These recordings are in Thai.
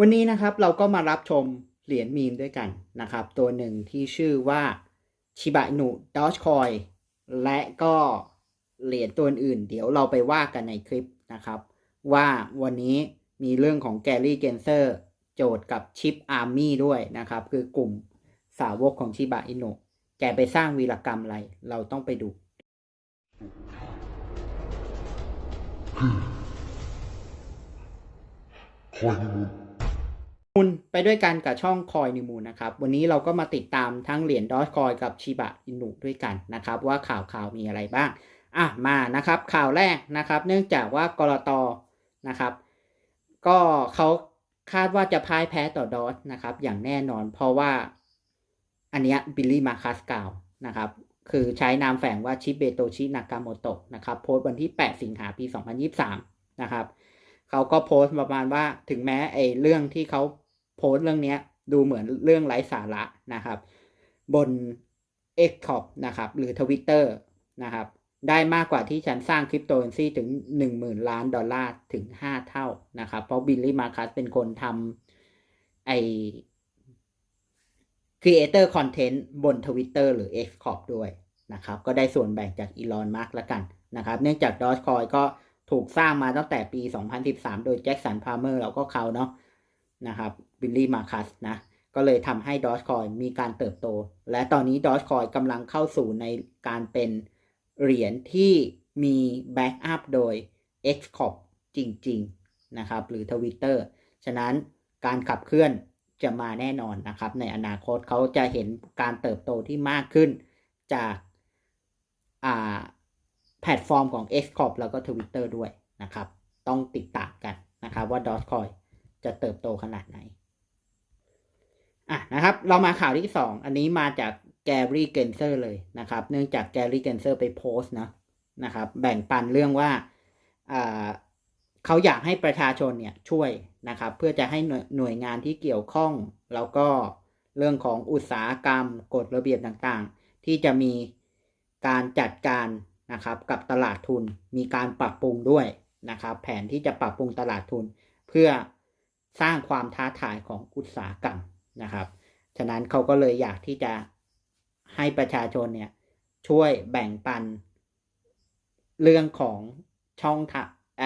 วันนี้นะครับเราก็มารับชมเหรียญมีมด้วยกันนะครับ ตัวหนึ่งที่ชื่อว่าชิบะนุดอชคอยและก็เหรียญตัวอื่น เดี๋ยวเราไปว่ากันในคลิปนะครับ ว่าวันนี้มีเรื่องของแกลลี่เกนเซอร์โจทย์กับชิปอาร์มี่ด้วยนะครับ คือกลุ่มสาวกของชิบะอินุแกไปสร้างวีรกรรมอะไร เราต้องไปดูคอยนิ มูลไปด้วยกันกับช่องคอยนิมูลนะครับ วันนี้เราก็มาติดตามทั้งเหรียญดอชคอยกับชิบะอินุด้วยกันนะครับ ว่าข่าวข่าวมีอะไรบ้าง อะมานะครับ ข่าวแรกนะครับ เนื่องจากว่ากรตนะครับ ก็เขาคาดว่าจะพ่ายแพ้ต่อดอสนะครับ อย่างแน่นอนเพราะว่า อันเนี้ยบิลลี่มาคัสกล่าวนะครับ คือใช้นามแฝงว่าชิเบโตชินากาโมโตะนะครับโพสต์วันที่ 8 สิงหาปี 2023 นะครับเขาก็โพสต์ประมาณว่าถึงแม้ไอ้เรื่องที่เขา โพสต์เรื่องนี้ดูเหมือนเรื่องไร้สาระนะครับ บน X c o p นะครับ หรือ Twitter นะครับ ได้มากกว่าที่ฉันสร้างคริปโตเคอเรนซีถึง 10,000 ล้านดอลลาร์ถึง 5 เท่านะครับ เพราะบิลลี่มาคัสเป็นคนทำไอ Creator Content บน Twitter หรือ X Corp ด้วยนะครับ ก็ได้ส่วนแบ่งจากอีลอนมาร์กละกันนะครับ เนื่องจาก Dogecoin ก็ถูกสร้างมาตั้งแต่ปี 2013 โดยแจ็คสันพา l เมอร์เราก็เขาเนาะนะครับ บิลลี่มาคัสนะก็เลยทำให้ Dogecoin มีการเติบโต และตอนนี้ Dogecoin กำลังเข้าสู่ในการเป็นเหรียญที่มีแบ็กอัพโดย Xcorp จริง ๆ นะครับ หรือ Twitter ฉะนั้นการขับเคลื่อนจะมาแน่นอนนะครับ ในอนาคตเขาจะเห็นการเติบโตที่มากขึ้นจากาแพลตฟอร์มของ Xcorp แล้วก็ Twitter ด้วยนะครับ ต้องติดตามกันนะครับว่า Dogecoin จะเติบโตขนาดไหน อะนะครับ เรามาข่าวที่2อันนี้มาจากแกรี่เกนเซอร์เลยนะครับ เนื่องจากแกรี่เกนเซอร์ไปโพสต์นะนะครับ แบ่งปันเรื่องว่าอ่าเขาอยากให้ประชาชนเนี่ยช่วยนะครับ เพื่อจะให้หน่วยงานที่เกี่ยวข้อง แล้วก็เรื่องของอุตสาหกรรมกฎระเบียบต่างๆ ที่จะมีการจัดการนะครับกับตลาดทุนมีการปรับปรุงด้วยนะครับ แผนที่จะปรับปรุงตลาดทุน เพื่อสร้างความท้าทายของอุตสาหกรรม นะครับ ฉะนั้นเขาก็เลยอยากที่จะให้ประชาชนเนี่ยช่วยแบ่งปันเรื่องของช่องทางเ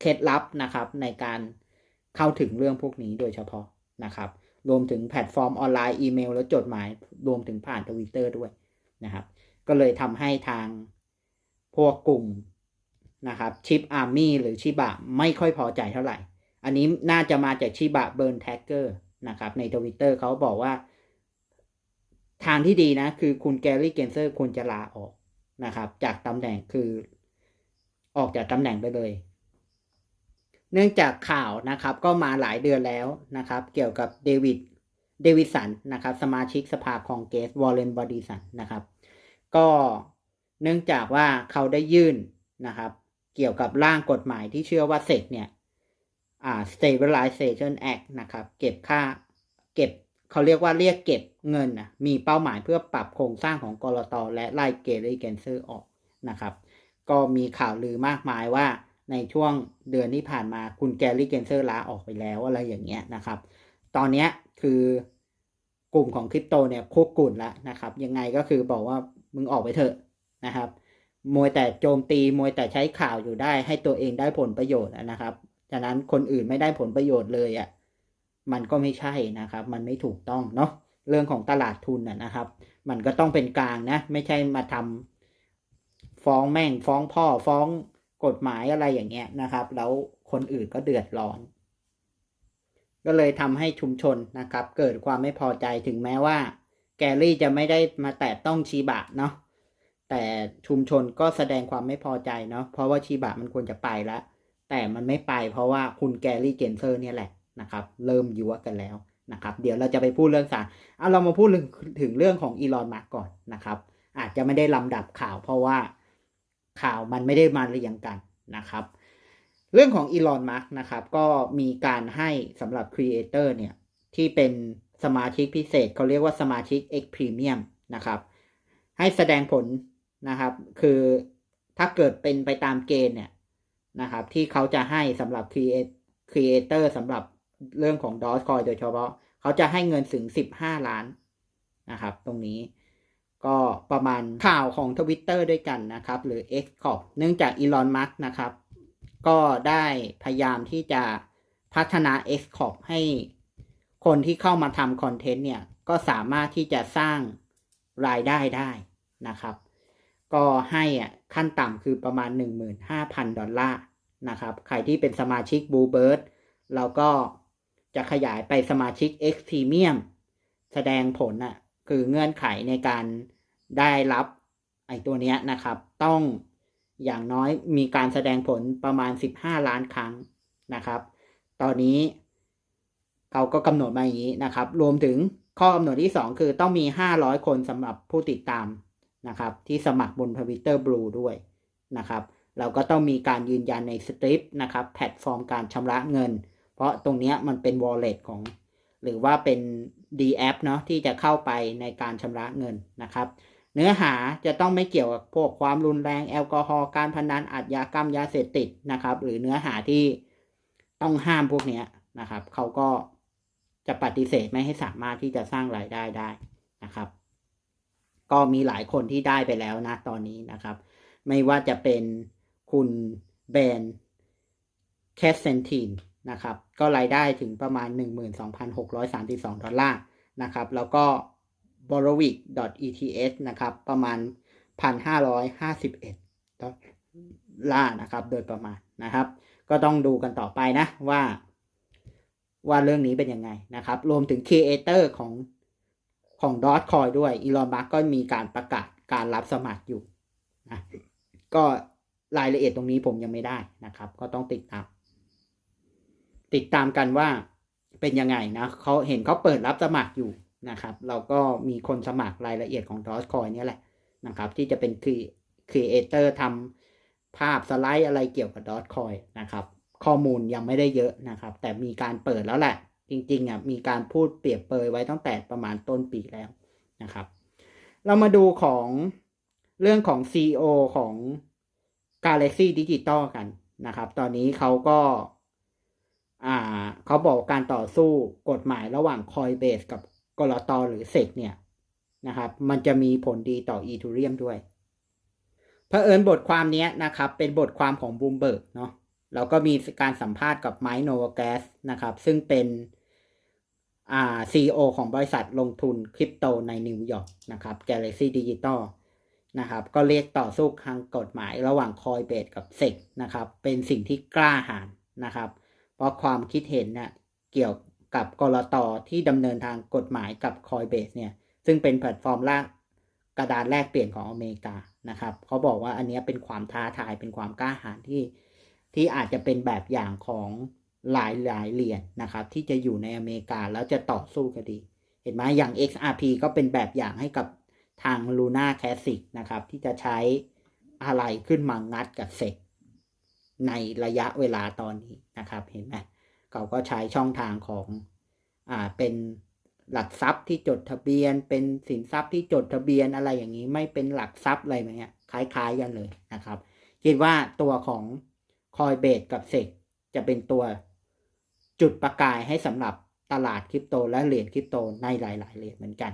เคล็ดลับนะครับในการเข้าถึงเรื่องพวกนี้โดยเฉพาะนะครับ รวมถึงแพลตฟอร์มออนไลน์อีเมล และจดหมาย รวมถึงผ่านทวิตเตอร์ด้วยนะครับ ก็เลยทำให้ทางพวกกลุ่มนะครับชิปอาร์มี่หรือชิบะไม่ค่อยพอใจเท่าไหร่ อันนี้น่าจะมาจากชิบะเบิร์นแท็กเกอร์ นะครับในทวิตเตอร์เขาบอกว่า ทางที่ดีนะ คือคุณแกรี่เกนเซอร์ควรจะลาออกนะครับ จากตำแหน่งคือออกจากตำแหน่งไปเลย เนื่องจากข่าวนะครับ ก็มาหลายเดือนแล้วนะครับ เกี่ยวกับเดวิดเดวิสันนะครับ สมาชิกสภาคองเกสวอลเลนบอดีสันนะครับ ก็เนื่องจากว่าเขาได้ยื่นนะครับ เกี่ยวกับร่างกฎหมายที่เชื่อว่าเสกเนี่ย อ่า stabilization act นะครับ เก็บค่าเก็บเขาเรียกว่าเรียกเก็บเงินนะมีเป้าหมายเพื่อปรับโครงสร้างของกรตและไล่เกเรเกนเซอร์ออกนะครับ ก็มีข่าวลือมากมายว่าในช่วงเดือนที่ผ่านมาคุณแกรี่เกนเซอร์ลาออกไปแล้วอะไรอย่างเงี้ยนะครับ ตอนนี้คือกลุ่มของคริปโตเนี่ยคุกกุ่นแล้วนะครับ ยังไงก็คือบอกว่ามึงออกไปเถอะนะครับมวยแต่โจมตีมวยแต่ใช้ข่าวอยู่ได้ให้ตัวเองได้ผลประโยชน์นะครับ ฉะนั้นคนอื่นไม่ได้ผลประโยชน์เลยอะ่ะมันก็ไม่ใช่นะครับ มันไม่ถูกต้องเนาะเรื่องของตลาดทุนน่ะนะครับ มันก็ต้องเป็นกลางนะ ไม่ใช่มาทำฟ้องแม่งฟ้องพ่อฟ้องกฎหมายอะไรอย่างเงี้ยนะครับ แล้วคนอื่นก็เดือดร้อน ก็เลยทำให้ชุมชนนะครับ เกิดความไม่พอใจถึงแม้ว่า แกรี่จะไม่ได้มาแตะต้องชีบะเนาะแต่ชุมชนก็แสดงความไม่พอใจเนาะเพราะว่าชีบะมันควรจะไปแล้ว แต่มันไม่ไปเพราะว่าคุณแกรี่เกนเซอร์เนี่ยแหละนะครับเริ่มยั่วกันแล้วนะครับเดี๋ยวเราจะไปพูดเรื่องสารเอาเรามาพูดถึงถึงเรื่องของอีลอนมาร์กก่อนนะครับ อาจจะไม่ได้ลำดับข่าวเพราะว่าข่าวมันไม่ได้มาเรียงกันนะครับ เรื่องของอีลอนมาร์กนะครับก็มีการให้สำหรับครีเอเตอร์เนี่ยที่เป็นสมาชิกพิเศษเขาเรียกว่าสมาชิก X Premium นะครับ ให้แสดงผลนะครับ คือถ้าเกิดเป็นไปตามเกณฑ์เนี่ย นะครับ ที่เขาจะให้สำหรับ Create Creator สำหรับเรื่องของดอ g คอยโดยเฉพาะ เขาจะให้เงินถึง 15 ล้านนะครับ ตรงนี้ก็ประมาณข่าวของ Twitter ด้วยกันนะครับ หรือ X Corp เนื่องจากอีลอนมัสนะครับ ก็ได้พยายามที่จะพัฒนา X Corp ให้คนที่เข้ามาทำคอนเทนต์เนี่ย ก็สามารถที่จะสร้างรายได้ได้นะครับ ก็ให้อะขั้นต่ำคือประมาณ 15,000 ดอลลาร์นะครับ ใครที่เป็นสมาชิก Bluebird เราก็จะขยายไปสมาชิก X Premium แสดงผลอะคือเงื่อนไขในการได้รับไอตัวเนี้ยนะครับ ต้องอย่างน้อยมีการแสดงผลประมาณ 15 ล้านครั้งนะครับ ตอนนี้เขาก็กำหนดมาอย่างนี้นะครับ รวมถึงข้อกำหนดที่ 2 คือต้องมี 500 คนสำหรับผู้ติดตาม นะครับที่สมัครบนทวิตเตอร์บลูด้วยนะครับเราก็ต้องมีการยืนยันในสตริปนะครับแพลตฟอร์มการชำระเงิน เพราะตรงเนี้ยมันเป็น wallet ของ หรือว่าเป็น D app เนาะที่จะเข้าไปในการชำระเงินนะครับ เนื้อหาจะต้องไม่เกี่ยวกับพวกความรุนแรงแอลกอฮอล์การพนันอาชญากรรมยาเสพติดนะครับ หรือเนื้อหาที่ต้องห้ามพวกเนี้ยนะครับ เขาก็จะปฏิเสธไม่ให้สามารถที่จะสร้างรายได้ได้นะครับ ก็มีหลายคนที่ได้ไปแล้วนะตอนนี้นะครับ ไม่ว่าจะเป็นคุณเบนแคสเซนตินนะครับ ก็รายได้ถึงประมาณ 12,632 ดอลลาร์นะครับ แล้วก็ b o r o w i k eth นะครับ ประมาณ 1,551ดอลลาร์นะครับ โดยประมาณนะครับ ก็ต้องดูกันต่อไปนะว่า ว่าเรื่องนี้เป็นยังไงนะครับ รวมถึง Creator ของ ของ Dogecoin ด้วยอีลอนมัสก็มีการประกาศการรับสมัครอยู่นะก็รายละเอียดตรงนี้ผมยังไม่ได้นะครับ ก็ต้องติดตาม ติดตามกันว่าเป็นยังไงนะเขาเห็นเขาเปิดรับสมัครอยู่นะครับ เราก็มีคนสมัครรายละเอียดของ Dogecoin เนี่แหละนะครับ ที่จะเป็นคือครีเอเตอร์ทำภาพสไลด์อะไรเกี่ยวกับ Dogecoin นะครับ ข้อมูลยังไม่ได้เยอะนะครับ แต่มีการเปิดแล้วแหละ จริงๆอะมีการพูดเปรียบเปยไว้ตั้งแต่ประมาณต้นปีแล้วนะครับ เรามาดูของเรื่องของ CEO ของ Galaxy Digital กันนะครับ ตอนนี้เขาก็อ่าเขาบอกการต่อสู้กฎหมายระหว่าง Coinbase กับกรตหรือ SEC เนี่ยนะครับ มันจะมีผลดีต่อ Ethereum ด้วยเผอิญบทความนี้นะครับ เป็นบทความของ Bloomberg เนาะแล้วก็มีการสัมภาษณ์กับไมค์โนวาแกสนะครับ ซึ่งเป็น อ่า CEO ของบริษัทลงทุนคริปโตในนิวยอร์กนะครับ Galaxy Digital นะครับ ก็เรียกต่อสู้ทางกฎหมายระหว่าง Coinbase กับ SEC นะครับ เป็นสิ่งที่กล้าหาญนะครับ เพราะความคิดเห็นเนี่ยเกี่ยวกับกรตที่ดำเนินทางกฎหมายกับ Coinbase เนี่ย ซึ่งเป็นแพลตฟอร์มแรกกระดานแลกเปลี่ยนของอเมริกานะครับเขาบอกว่าอันนี้เป็นความท้าทายเป็นความกล้าหาญที่ที่อาจจะเป็นแบบอย่างของ หลายหลายเหรียญนะครับ ที่จะอยู่ในอเมริกาแล้วจะต่อสู้คดี เห็นไหมอย่าง XRP ก็เป็นแบบอย่างให้กับทาง Luna Classic นะครับ ที่จะใช้อะไรขึ้นมางัดกับเซกในระยะเวลาตอนนี้นะครับ เห็นไหมเขาก็ใช้ช่องทางของอ่าเป็นหลักทรัพย์ที่จดทะเบียน เป็นสินทรัพย์ที่จดทะเบียนอะไรอย่างนี้ไม่เป็นหลักทรัพย์อะไรแบบนี้คล้าย ๆ กันเลยนะครับ คิดว่าตัวของคอยเบสกับเซกจะเป็นตัว จุดประกายให้สำหรับตลาดคริปโตและเหรียญคริปโตในหลาย ๆ เหรียญเหมือนกัน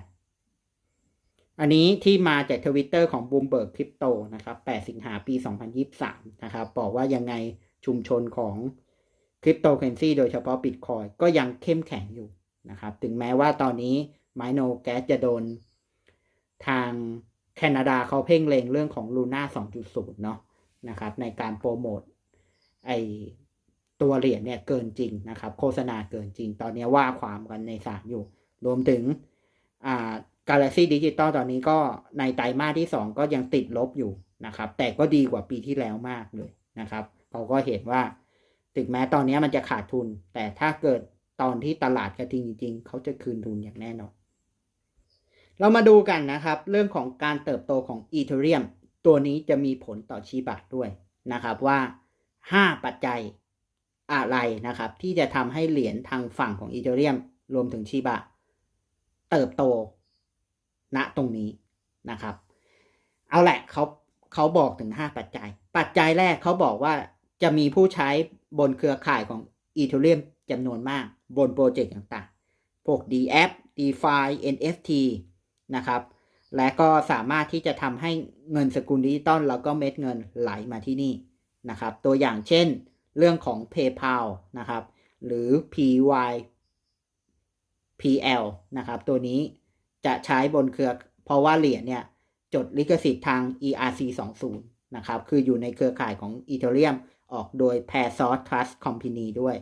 อันนี้ที่มาจากทวิตเตอร์ของ Bloomberg Crypto นะครับ 8 สิงหาปี 2023 นะครับ บอกว่ายังไงชุมชนของคริปโตเคอเรนซีโดยเฉพาะบิตคอยก็ยังเข้มแข็งอยู่นะครับ ถึงแม้ว่าตอนนี้ไมโนแกสจะโดนทางแคนาดาเขาเพ่งเลงเรื่องของ Luna 2.0 เนาะนะครับ ในการโปรโมทไอ ตัวเหรียญเนี่ยเกินจริงนะครับ โฆษณาเกินจริง ตอนนี้ว่าความกันในศาลอยู่ รวมถึงอ่า Galaxy Digital ตอนนี้ก็ในไตรมาสที่ 2 ก็ยังติดลบอยู่นะครับ แต่ก็ดีกว่าปีที่แล้วมากเลยนะครับเขาก็เห็นว่าถึงแม้ตอนนี้มันจะขาดทุน แต่ถ้าเกิดตอนที่ตลาดกระทิงจริง ๆ เขาจะคืนทุนอย่างแน่นอน เรามาดูกันนะครับ เรื่องของการเติบโตของ Ethereum ตัวนี้จะมีผลต่อชีบะด้วยนะครับว่า 5 ปัจจัย อะไรนะครับ ที่จะทำให้เหรียญทางฝั่งของ Ethereum รวมถึงชีบะ เติบโต ณตรงนี้นะครับ เอาแหละเขาเขาบอกถึง 5 ปัจจัย ปัจจัยแรกเขาบอกว่าจะมีผู้ใช้บนเครือข่ายของ Ethereum จำนวนมาก บนโปรเจกต์ต่างๆ พวก d a p DeFi NFT นะครับ และก็สามารถที่จะทำให้เงินสกุลดิจิตอลแล้วก็เม็ดเงินไหลมาที่นี่นะครับ ตัวอย่างเช่น เรื่องของ PayPal นะครับ หรือ PY PL นะครับ ตัวนี้จะใช้บนเครือ เพราะว่าเหรียญเนี่ย จดลิขสิทธิ์ทาง ERC20 นะครับ คืออยู่ในเครือข่ายของ Ethereum ออกโดย Pair Source Trust Company ด้วย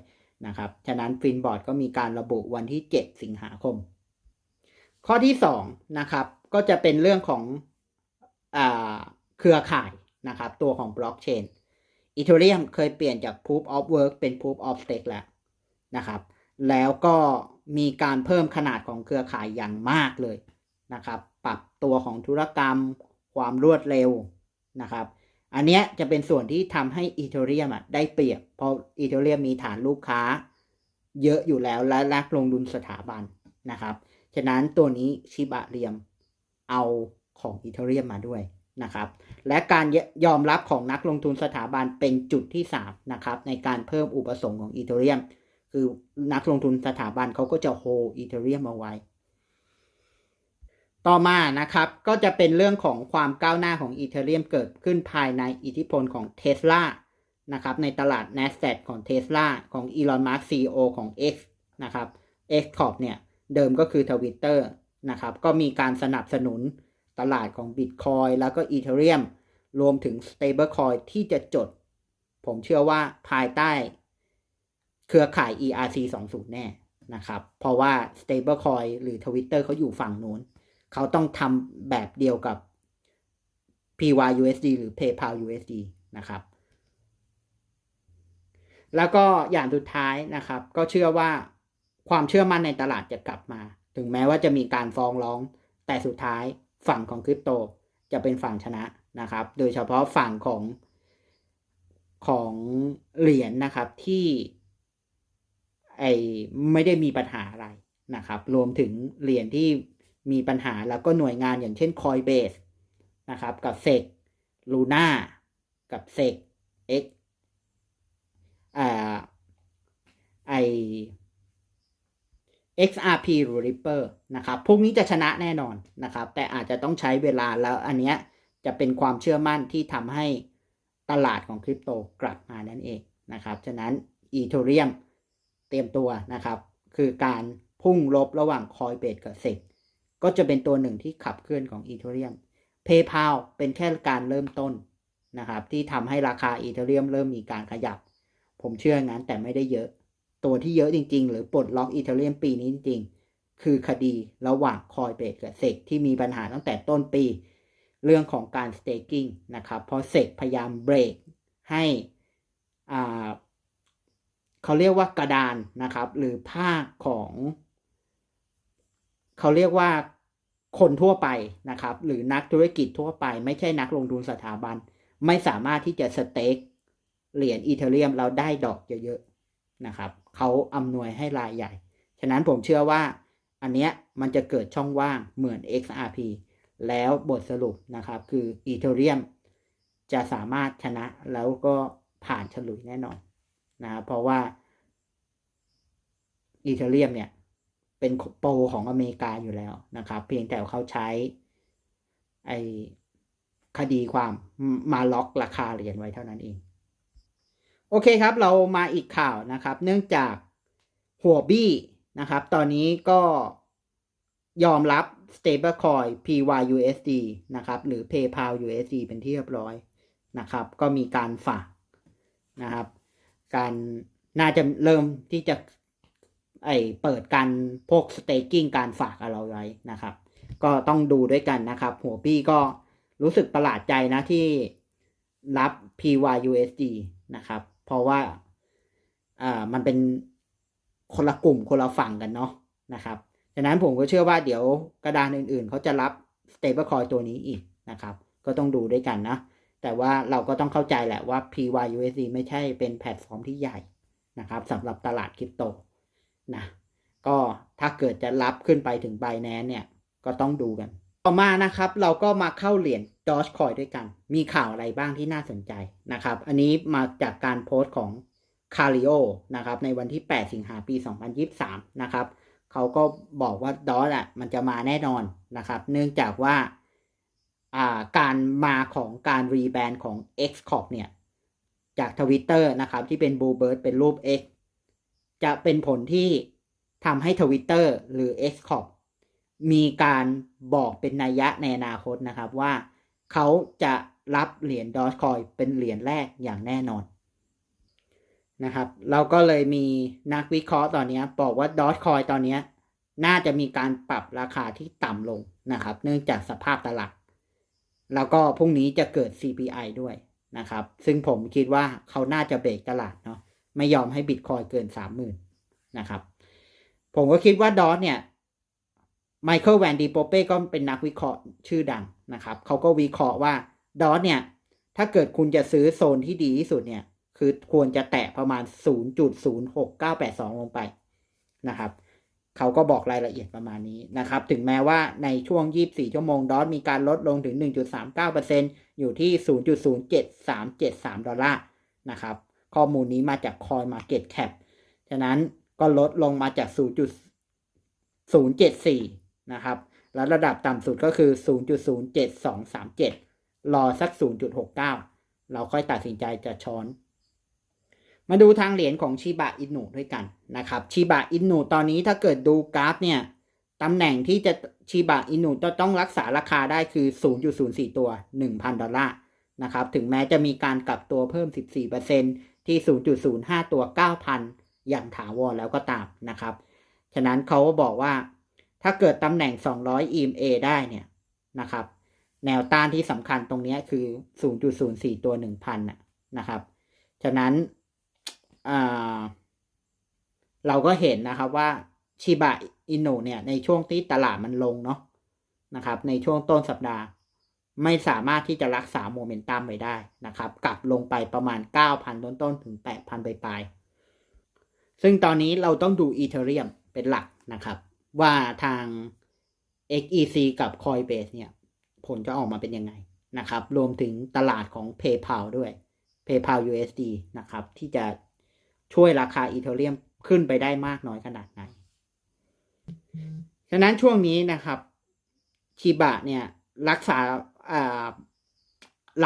นะครับ ฉะนั้นฟินบอร์ดก็มีการระบุวันที่ 7 สิงหาคม ข้อที่2นะครับ ก็จะเป็นเรื่องของอเครือข่ายนะครับ ตัวของบล็อกเชน Ethereum เคยเปลี่ยนจาก Proof of Work เป็น Proof of Stake แล้วนะครับ แล้วก็มีการเพิ่มขนาดของเครือข่ายอย่างมากเลยนะครับ ปรับตัวของธุรกรรมความรวดเร็วนะครับ อันนี้จะเป็นส่วนที่ทำให้ Ethereum อะได้เปรียบ เพราะ Ethereum มีฐานลูกค้า เยอะอยู่แล้วและนักลงทุนสถาบันนะครับ ฉะนั้นตัวนี้ชิบะเรียมเอาของ Ethereum มาด้วย นะครับและการยอมรับของนักลงทุนสถาบันเป็นจุดที่3นะครับในการเพิ่มอุปสงค์ของ Ethereum คือนักลงทุนสถาบันเขาก็จะโฮอีเทเรียมเอาไว้ ต่อมานะครับก็จะเป็นเรื่องของความก้าวหน้าของอีเทเรียมเกิดขึ้นภายในอิทธิพลของ t ท s l a นะครับในตลาด NASDAQ ของ t ท s l a ของ Elon Musk CEO ของ X นะครับ X Corp เนี่ยเดิมก็คือ Twitter นะครับก็มีการสนับสนุน ตลาดของ Bitcoin แล้วก็ Ethereum รวมถึง Stablecoin ที่จะจด ผมเชื่อว่าภายใต้ เครือข่าย ERC20 แน่นะครับ เพราะว่า Stablecoin หรือ Twitter เขาอยู่ฝั่งนู้น เขาต้องทำแบบเดียวกับ PYUSD หรือ PayPal USD นะครับ แล้วก็อย่างสุดท้ายนะครับ ก็เชื่อว่าความเชื่อมั่นในตลาดจะกลับมา ถึงแม้ว่าจะมีการฟ้องร้องแต่สุดท้าย ฝั่งของคริปโตจะเป็นฝั่งชนะนะครับ โดยเฉพาะฝั่งของของเหรียญนนะครับที่ไอไม่ได้มีปัญหาอะไรนะครับ รวมถึงเหรียญที่มีปัญหาแล้วก็หน่วยงานอย่างเช่น Coinbase นะครับ กับ SEC Luna กับ SEC X อ่าไอ XRP หรือ Ripper นะครับพวกนี้จะชนะแน่นอนนะครับ แต่อาจจะต้องใช้เวลาแล้วอันเนี้ยจะเป็นความเชื่อมั่นที่ทำให้ตลาดของคริปโตกลับมานั่นเองนะครับ ฉะนั้น Ethereum เตรียมตัวนะครับ คือการพุ่งลบระหว่างคอยเบสกับเซกก็จะเป็นตัวหนึ่งที่ขับเคลื่อนของ Ethereum PayPal เป็นแค่การเริ่มต้นนะครับ ที่ทำให้ราคา Ethereum เริ่มมีการขยับ ผมเชื่องั้นแต่ไม่ได้เยอะ ตัวที่เยอะจริง ๆ หรือปลดล็อก Ethereum ปีนี้จริง ๆ คือคดีระหว่างคอยเบสกับเซกที่มีปัญหาตั้งแต่ต้นปี เรื่องของการ staking นะครับ เพราะเซกพยายามเบรกให้อ่าเขาเรียกว่ากระดานนะครับ หรือภาของเขาเรียกว่าคนทั่วไปนะครับ หรือนักธุรกิจทั่วไป ไม่ใช่นักลงทุนสถาบัน ไม่สามารถที่จะสเต็กเหรียญอีเทเรียมเราได้ดอกเยอะๆนะครับ เขาอำนวยให้รายใหญ่ ฉะนั้นผมเชื่อว่าอันเนี้ยมันจะเกิดช่องว่างเหมือน XRP แล้วบทสรุปนะครับคืออีเทเรียมจะสามารถชนะแล้วก็ผ่านฉลุยแน่นอนนะเพราะว่าอีเทเรียมเนี่ยเป็นโปรของอเมริกาอยู่แล้วนะครับ เพียงแต่เขาใช้ไอคดีความมาล็อกราคาเหรียญไว้เท่านั้นเอง โอเคครับ เรามาอีกข่าวนะครับ เนื่องจากหัวบี้นะครับ ตอนนี้ก็ยอมรับ stablecoin PYUSD นะครับ หรือ PayPal USD เป็นที่เรียบร้อยนะครับ ก็มีการฝากนะครับ การน่าจะเริ่มที่จะไอเปิดการพวก staking การฝากอะไรไว้นะครับ ก็ต้องดูด้วยกันนะครับ หัวปี้ก็รู้สึกประหลาดใจนะที่รับ PYUSD นะครับ เพราะว่าอ่ามันเป็นคนละกลุ่มคนละฝั่งกันเนาะนะครับฉะนั้นผมก็เชื่อว่าเดี๋ยวกระดานอื่นๆ เขาจะรับ stablecoin ตัวนี้อีกนะครับ ก็ต้องดูด้วยกันนะ แต่ว่าเราก็ต้องเข้าใจแหละว่า PYUSD ไม่ใช่เป็นแพลตฟอร์มที่ใหญ่นะครับสำหรับตลาดคริปโตนะก็ถ้าเกิดจะรับขึ้นไปถึง b บแนนเนี่ยก็ต้องดูกัน ต่อมานะครับเราก็มาเข้าเหรียญ Dogecoin ด้วยกัน มีข่าวอะไรบ้างที่น่าสนใจนะครับ อันนี้มาจากการโพสต์ของคาริโอนะครับ ในวันที่ 8 สิงหาปี 2023 นะครับเขาก็บอกว่าดอสอะมันจะมาแน่นอนนะครับ เนื่องจากว่าการมาของการรีแบรนด์ของ X Corp เนี่ย จากทวิตเตอร์นะครับ ที่เป็น Blue Bird เป็นรูป X จะเป็นผลที่ทำให้ทวิตเตอร์หรือ X Corp มีการบอกเป็นนัยยะในอนาคตนะครับว่า เขาจะรับเหรียญดอ g คอยเป็นเหรียญแรกอย่างแน่นอนนะครับ เราก็เลยมีนักวิเคราะห์ตอนนี้บอกว่าดอ g คอยตอนนี้น่าจะมีการปรับราคาที่ต่ำลงนะครับ เนื่องจากสภาพตลาด แล้วก็พรุ่งนี้จะเกิด CPI ด้วยนะครับ ซึ่งผมคิดว่าเขาน่าจะเบรกตลาดเนาะไม่ยอมให้บิตคอยเกินสามหมื่นนะครับ ผมก็คิดว่าดอสเนี่ย ไมเคิลแวนดีโปเป้ก็เป็นนักวิเคราะห์ชื่อดังนะครับเขาก็วิเคราะห์ว่าดอสเนี่ย ถ้าเกิดคุณจะซื้อโซนที่ดีที่สุดเนี่ย คือควรจะแตะประมาณ 0.06982 ลงไปนะครับเขาก็บอกรายละเอียดประมาณนี้นะครับ ถึงแม้ว่าในช่วง 24 ชั่วโมงดอสมีการลดลงถึง 1.39%อยู่ที่ 0.07373 ดอลลาร์นะครับ ข้อมูลนี้มาจาก Coin Market Cap ฉะนั้นก็ลดลงมาจาก 0.074 นะครับแล้วระดับต่ำสุดก็คือ 0.07237 รอสัก 0.69 เราค่อยตัดสินใจจะช้อน มาดูทางเหรียญของชิบะอินุด้วยกันนะครับชิบะอินุตอนนี้ถ้าเกิดดูกราฟเนี่ยตำแหน่งที่จะชิบะอินุจะต้องรักษาราคาได้คือ 0.04 ตัว 1,000 ดอลลาร์นะครับถึงแม้จะมีการกลับตัวเพิ่ม 14%ที่ 0.05 ตัว 9,000 อย่างถาวรแล้วก็ตามนะครับ ฉะนั้นเขาก็บอกว่า ถ้าเกิดตำแหน่ง 200 EMA ได้เนี่ยนะครับ แนวต้านที่สำคัญตรงนี้คือ 0.04 ตัว 1,000นะครับ ฉะนั้นเราก็เห็นนะครับว่าชิบะอินุเนี่ยในช่วงที่ตลาดมันลงเนาะนะครับ ในช่วงต้นสัปดาห์ ไม่สามารถที่จะรักษาโมเมนตัมไว้ได้นะครับ กลับลงไปประมาณ 9,000 ต้นๆถึง 8,000 ปลายๆซึ่งตอนนี้เราต้องดูอีเทเรียมเป็นหลักนะครับ ว่าทาง XEC กับ Coinbase เนี่ย ผลจะออกมาเป็นยังไงนะครับ รวมถึงตลาดของ PayPal ด้วย PayPal USD นะครับ ที่จะช่วยราคาอีเทเรียมขึ้นไปได้มากน้อยขนาดไหน ฉะนั้นช่วงนี้นะครับชิบะเนี่ย รักษา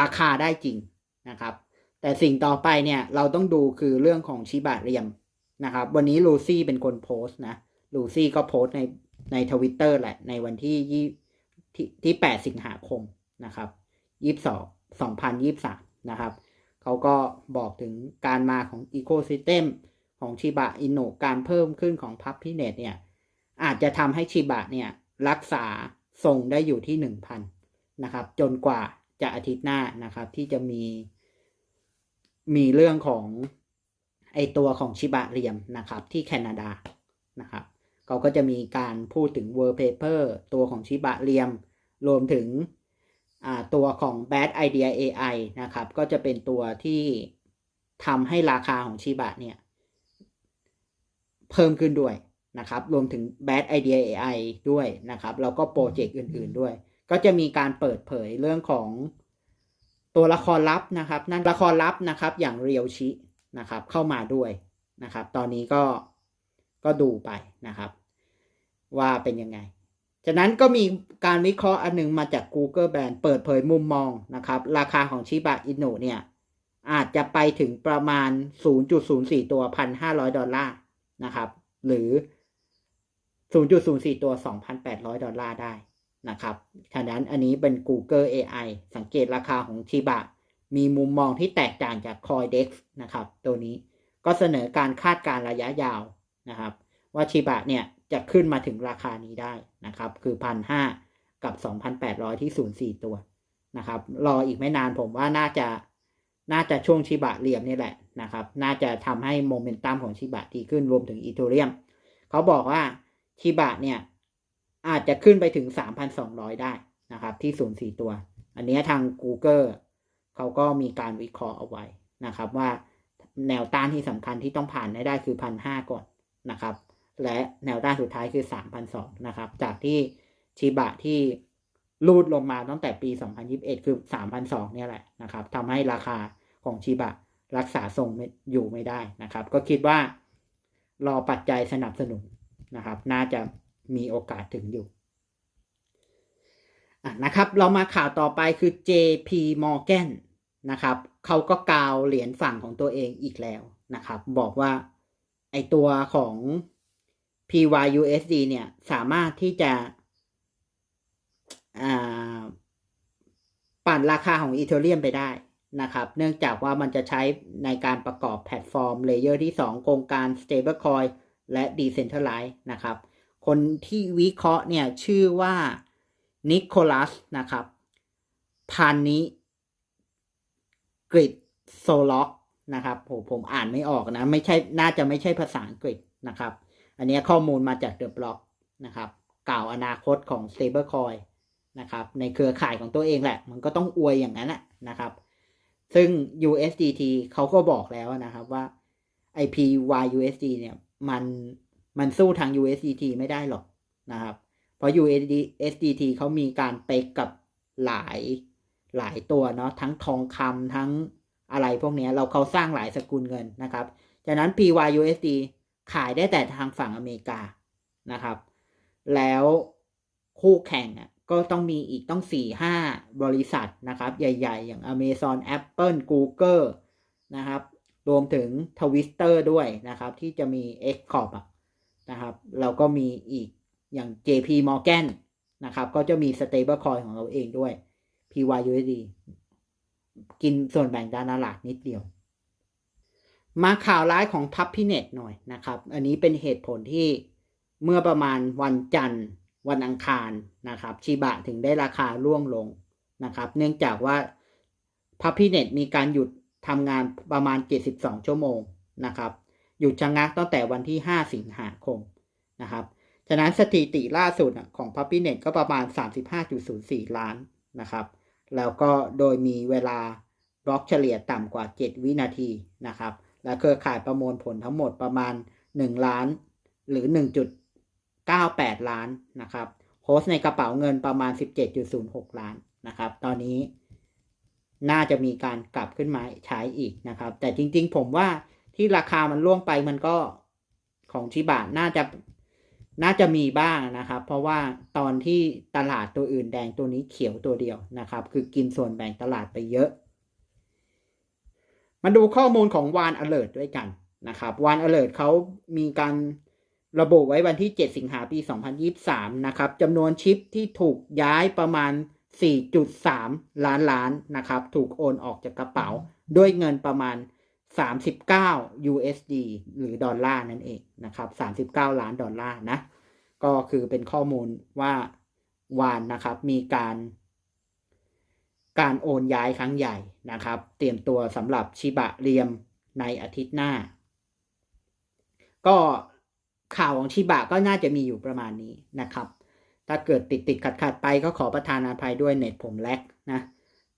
ราคาได้จริงนะครับ แต่สิ่งต่อไปเนี่ย เราต้องดูคือเรื่องของชิบะเรียมนะครับ วันนี้ลูซี่เป็นคนโพสต์นะ ลูซี่ก็โพสต์ในในทวิตเตอร์แหละ ในวันที่ยี่ที่ที่แปดสิงหาคมนะครับยี่สองสองพันยี่สามนะครับเขาก็บอกถึงการมาของอีโคซิสเต็มของชิบะอินุการเพิ่มขึ้นของพับพิเนตเนี่ย อาจจะทำให้ชิบะเนี่ย รักษาทรงได้อยู่ที่หนึ่งพันนะครับ จนกว่าจะอาทิตย์หน้านะครับ ที่จะมี มีเรื่องของไอตัวของชิบะเรียมนะครับ ที่แคนาดานะครับ เขาก็จะมีการพูดถึง World Paper ตัวของชิบะเรียม รวมถึงตัวของ Bad Idea AI นะครับ ก็จะเป็นตัวที่ทำให้ราคาของชิบะเนี่ย เพิ่มขึ้นด้วยนะครับ รวมถึง Bad Idea AI ด้วยนะครับ แล้วก็โปรเจกต์อื่น ๆด้วย ก็จะมีการเปิดเผยเรื่องของตัวละครลับนะครับ นั่นละครลับนะครับ อย่างเรียวชินะครับ เข้ามาด้วยนะครับ ตอนนี้ก็ก็ดูไปนะครับ ว่าเป็นยังไง ฉะนั้นก็มีการวิเคราะห์อันนึงมาจาก Google Brand เปิดเผยมุมมองนะครับ ราคาของชิบะอินุเนี่ย อาจจะไปถึงประมาณ 0.04 ตัว 1,500 ดอลลาร์นะครับ หรือ 0.04 ตัว 2,800 ดอลลาร์ได้นะครับ ฉะนั้นอันนี้เป็น Google AI สังเกตราคาของชิบะ มีมุมมองที่แตกต่างจาก Coindex นะครับ ตัวนี้ก็เสนอการคาดการระยะยาวนะครับ ว่าชิบะเนี่ย จะขึ้นมาถึงราคานี้ได้นะครับ คือพันห้ากับสองพันแปดร้อยที่ศูนย์สี่ตัวนะครับ รออีกไม่นานผมว่าน่าจะน่าจะช่วงชิบะเรียมนี่แหละนะครับ น่าจะทำให้โมเมนตัมของชิบะดีขึ้นรวมถึงอีโทเรียม เขาบอกว่าชิบะเนี่ยอาจจะขึ้นไปถึงสามพันสองร้อยได้นะครับ ที่ศูนย์สี่ตัว อันนี้ทาง Google เขาก็มีการวิเคราะห์เอาไว้นะครับ ว่าแนวต้านที่สำคัญที่ต้องผ่านได้ได้คือพันห้าก่อนนะครับ และแนวต้านสุดท้ายคือ 3,002นะครับ จากที่ชิบะที่ลูดลงมาตั้งแต่ปี 2021 คือ 3,002เนี่ยแหละนะครับทำให้ราคาของชิบะรักษาทรงอยู่ไม่ได้นะครับ ก็คิดว่ารอปัจจัยสนับสนุนนะครับ น่าจะมีโอกาสถึงอยู่อะนะครับ เรามาข่าวต่อไปคือ JP Morgan นะครับเขาก็กาวเหรียญฝั่งของตัวเองอีกแล้วนะครับ บอกว่าไอตัวของ PYUSD เนี่ย สามารถที่จะปั่นราคาของอีเทเรียมไปได้นะครับ เนื่องจากว่ามันจะใช้ในการประกอบแพลตฟอร์มเลเยอร์ที่ 2 โครงการ Stablecoin และ Decentralized นะครับ คนที่วิเคราะห์เนี่ย ชื่อว่านิโคลัสนะครับพานนิกริดโซล็อกนะครับผมผมอ่านไม่ออกนะ ไม่ใช่น่าจะไม่ใช่ภาษาอังกฤษนะครับ อันนี้ข้อมูลมาจากเดอะบล็อกนะครับกล่าวอนาคตของ Stablecoin นะครับในเครือข่ายของตัวเองแหละ มันก็ต้องอวยอย่างนั้นแหละนะครับ ซึ่ง USDT เขาก็บอกแล้วนะครับว่า IPYUSD เนี่ยมันมันสู้ทาง USDT ไม่ได้หรอกนะครับ เพราะ USDT เขามีการเปกกับหลายหลายตัวเนาะทั้งทองคำทั้งอะไรพวกนี้เราเขาสร้างหลายสกุลเงินนะครับจากนั้น PYUSD ขายได้แต่ทางฝั่งอเมริกานะครับ แล้วคู่แข่งก็ต้องมีอีกต้องสี่ห้าบริษัทนะครับ ใหญ่ ๆ อย่าง Amazon Apple Google นะครับ รวมถึง Twitter ด้วยนะครับ ที่จะมี x c o p นะครับ เราก็มีอีกอย่าง JP Morgan นะครับ ก็จะมี Stablecoin ของเราเองด้วย PYUSD กินส่วนแบ่งด้านตลาดนิดเดียว มาข่าวร้ายของ p u b p y n e t หน่อยนะครับ อันนี้เป็นเหตุผลที่เมื่อประมาณวันจันทร์ วันอังคารนะครับ ชิบะถึงได้ราคาร่วงลงนะครับ เนื่องจากว่า p u b p y n e t มีการหยุดทำงานประมาณ 72 ชั่วโมงนะครับ หยุดชะงักตั้งแต่วันที่ 5 สิงหาคมนะครับ ฉะนั้นสถิติล่าสุดของ p u b p y n e t ก็ประมาณ 35.04 ล้านนะครับ แล้วก็โดยมีเวลาบล็อกเฉลี่ยต่ำกว่า 7 วินาทีนะครับ และเครือข่ายประมวลผลทั้งหมดประมาณ 1 ล้าน หรือ 1.98 ล้านนะครับโฮสในกระเป๋าเงินประมาณ 17.06 ล้านนะครับ ตอนนี้น่าจะมีการกลับขึ้นมาใช้อีกนะครับ แต่จริงๆผมว่าที่ราคามันล่วงไปมันก็ของชิบะน่าจะน่าจะมีบ้างนะครับ เพราะว่าตอนที่ตลาดตัวอื่นแดงตัวนี้เขียวตัวเดียวนะครับ คือกินส่วนแบ่งตลาดไปเยอะ มาดูข้อมูลของวานอเล r t ด้วยกันนะครับวานอเล r t เขามีการระบุไว้วันที่ 7 สิงหาปี 2023 นะครับจำนวนชิปที่ถูกย้ายประมาณ 4.3 ล้านล้านนะครับ ถูกโอนออกจากกระเป๋า ด้วยเงินประมาณ 39 USD หรือดอลลาร์นั่นเองนะครับ 39 ล้านดอลลาร์นะ ก็คือเป็นข้อมูลว่าวานนะครับ มีการ การโอนย้ายครั้งใหญ่นะครับ เตรียมตัวสำหรับชิบะเรียมในอาทิตย์หน้า ก็ข่าวของชิบะก็น่าจะมีอยู่ประมาณนี้นะครับ ถ้าเกิดติดติดขัดขัดไปก็ขอประทานอภัยด้วยเน็ตผมแลกนะ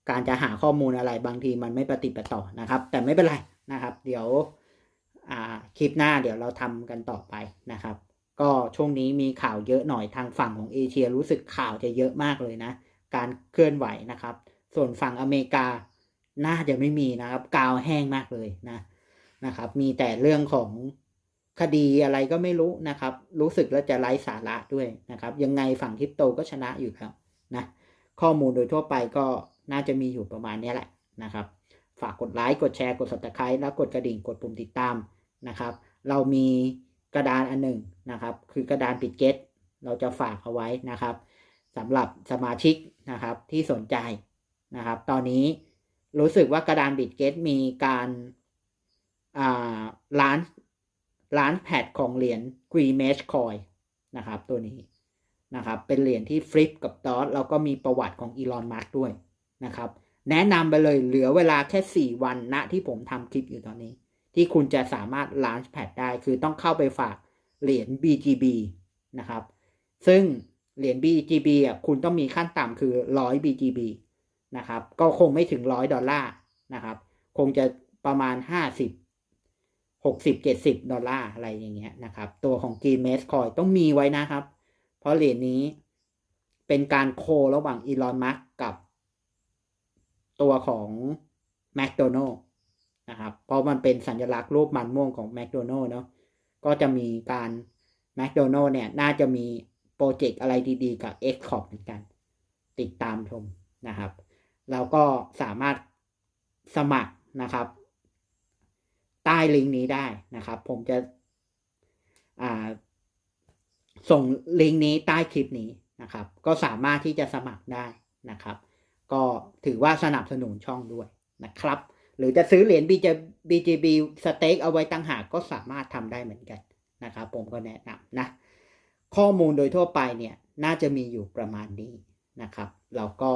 การจะหาข้อมูลอะไรบางทีมันไม่ปฏิปต่อนะครับ แต่ไม่เป็นไรนะครับ เดี๋ยวคลิปหน้าเดี๋ยวเราทำกันต่อไปนะครับ ก็ช่วงนี้มีข่าวเยอะหน่อยทางฝั่งของเอเชียรู้สึกข่าวจะเยอะมากเลยนะ การเคลื่อนไหวนะครับ ส่วนฝั่งอเมริกาน่าจะไม่มีนะครับ กาวแห้งมากเลยนะนะครับ มีแต่เรื่องของคดีอะไรก็ไม่รู้นะครับ รู้สึกแล้วจะไร้สาระด้วยนะครับ ยังไงฝั่งคริปโตก็ชนะอยู่แล้วนะข้อมูลโดยทั่วไปก็น่าจะมีอยู่ประมาณนี้แหละนะครับ ฝากกดไลค์กดแชร์กด subscribe แล้วกดกระดิ่งกดปุ่มติดตามนะครับ เรามีกระดานอันหนึ่งนะครับ คือกระดานปิดเก็ตเราจะฝากเอาไว้นะครับสำหรับสมาชิกนะครับที่สนใจ นะครับ ตอนนี้รู้สึกว่ากระดานบิตเกตมีการร้านร้านแพดของเหรียญ Green Mesh Coin นะครับ ตัวนี้นะครับ เป็นเหรียญที่ฟลิปกับดอทแล้วก็มีประวัติของอีลอนมัสด้วยนะครับ แนะนำไปเลยเหลือเวลาแค่ 4 วันณที่ผมทำคลิปอยู่ตอนนี้ ที่คุณจะสามารถ launch pad ได้คือต้องเข้าไปฝากเหรียญ BGB นะครับ ซึ่งเหรียญ BGB อะคุณต้องมีขั้นต่ำคือ 100 BGB นะครับ ก็คงไม่ถึง100ดอลลาร์นะครับ คงจะประมาณ50 60 70ดสิบดอลลาร์อะไรอย่างเงี้ยนะครับ ตัวของ g m e s Coin ต้องมีไว้นะครับ เพราะเหรียญนี้เป็นการโคระหว่างอีลอนมัสกับตัวของ McDonald นะครับ เพราะมันเป็นสัญลักษณ์รูปมันม่วงของแมคโดนัลล์เนาะก็จะมีการแมคโดนัลล์เนี่ย น่าจะมีโปรเจกต์อะไรดีๆ กับ X Corp เหมือนกัน ติดตามชมนะครับ แล้วก็สามารถสมัครนะครับ ใต้ลิงก์นี้ได้นะครับ ผมจะส่งลิงก์นี้ใต้คลิปนี้นะครับ ก็สามารถที่จะสมัครได้นะครับ ก็ถือว่าสนับสนุนช่องด้วยนะครับ หรือจะซื้อเหรียญ BJ BGB สเต็กเอาไว้ตั้งหากก็สามารถทำได้เหมือนกันนะครับ ผมก็แนะนำนะ ข้อมูลโดยทั่วไปเนี่ยน่าจะมีอยู่ประมาณนี้นะครับแล้วก็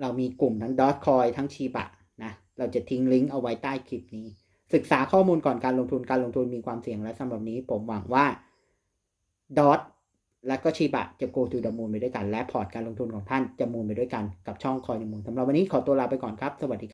เรามีกลุ่มทั้ง Dotcoin ทั้งชีบะนะ เราจะทิ้งลิงก์เอาไว้ใต้คลิปนี้ ศึกษาข้อมูลก่อนการลงทุนการลงทุนมีความเสี่ยงและสำหรับนี้ผมหวังว่า Dot และก็ชีบะจะ go to the moon ไปด้วยกัน และพอร์ตการลงทุนของท่านจะมูนไปด้วยกันกับช่องคอยในมูนสำหรับวันนี้ขอตัวลาไปก่อนครับ สวัสดีครับ